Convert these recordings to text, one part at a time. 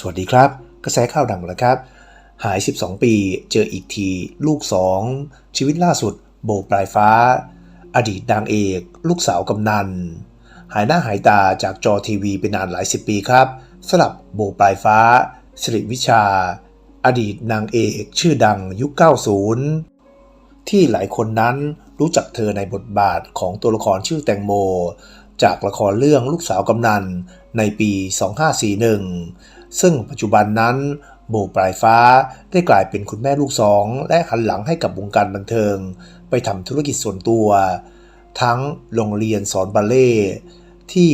สวัสดีครับ กระแสข่าวดังแล้วครับ หาย 12 ปี เจออีกที ลูก 2 ชีวิตล่าสุด โบปลายฟ้า อดีตนางเอก ลูกสาวกำนัน หายหน้าหายตาจากจอทีวีไปนานหลายสิบปีครับสลับโบปลายฟ้าสิริวิชา อดีตนางเอกชื่อดังยุค 90 ที่หลายคนนั้นรู้จักเธอในบทบาทของตัวละครชื่อแตงโม จากละครเรื่องลูกสาวกำนันในปี 2541 ซึ่งปัจจุบันนั้นโบปลายฟ้าได้กลายเป็นคุณแม่ลูกสอง และหันหลังให้กับวงการบันเทิง ไปทำธุรกิจส่วนตัว ทั้งโรงเรียนสอนบัลเล่ที่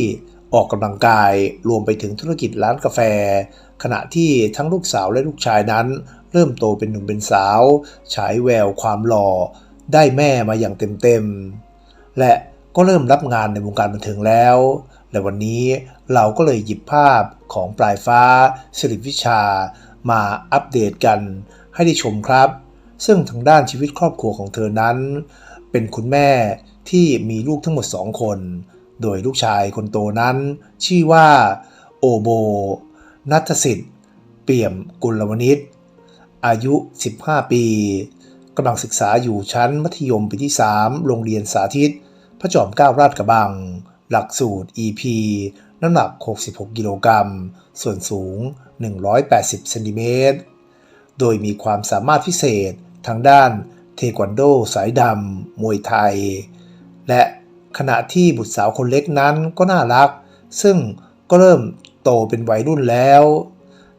ออกกำลังกายรวมไปถึงธุรกิจร้านกาแฟ ขณะที่ทั้งลูกสาวและลูกชายนั้น เริ่มโตเป็นหนุ่มเป็นสาว ฉายแววความหล่อ ได้แม่มาอย่างเต็มๆ และก็เริ่มรับงานในวงการบันเทิงแล้ว และวันนี้เราก็เลยหยิบภาพของปลายฟ้าสิริวิชา มาอัปเดตกันให้ได้ชมครับ ซึ่งทางด้านชีวิตครอบครัวของเธอนั้น เป็นคุณแม่ที่มีลูกทั้งหมด2คน โดยลูกชายคนโตนั้น ชื่อว่าโอโบ นัทสิทธิ์ เปี่ยมกุลวณิชอายุ 15 ปีกำลังศึกษาอยู่ชั้นมัธยมปีที่ 3 โรงเรียนสาธิต พระจอมเกล้าราชกระบัง หลักสูตร EP น้ำหนัก 66 กิโลกรัม ส่วนสูง 180 เซนติเมตร โดยมีความสามารถพิเศษทางด้านเทควันโด สายดำ มวยไทย และขณะที่บุตรสาวคนเล็กนั้นก็น่ารัก ซึ่งก็เริ่มโตเป็นวัยรุ่นแล้ว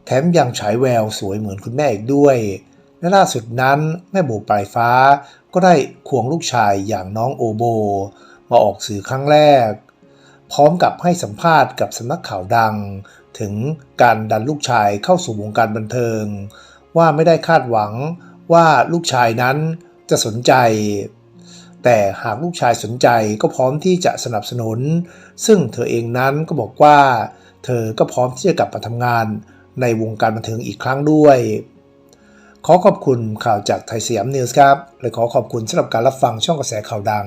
แถมยังฉายแววสวยเหมือนคุณแม่อีกด้วยและล่าสุดนั้นแม่โบปลายฟ้าก็ได้ควงลูกชายอย่างน้องโอโบ มาออกสื่อครั้งแรก พร้อมกับให้สัมภาษณ์กับสำนักข่าวดัง ถึงการดันลูกชายเข้าสู่วงการบันเทิง ว่าไม่ได้คาดหวังว่าลูกชายนั้นจะสนใจ แต่หากลูกชายสนใจก็พร้อมที่จะสนับสนุน ซึ่งเธอเองนั้นก็บอกว่า เธอก็พร้อมที่จะกลับมาทำงานในวงการบันเทิงอีกครั้งด้วย ขอขอบคุณข่าวจากไทยสยามนิวส์ครับ และขอขอบคุณสำหรับการรับฟังช่องกระแสข่าวดัง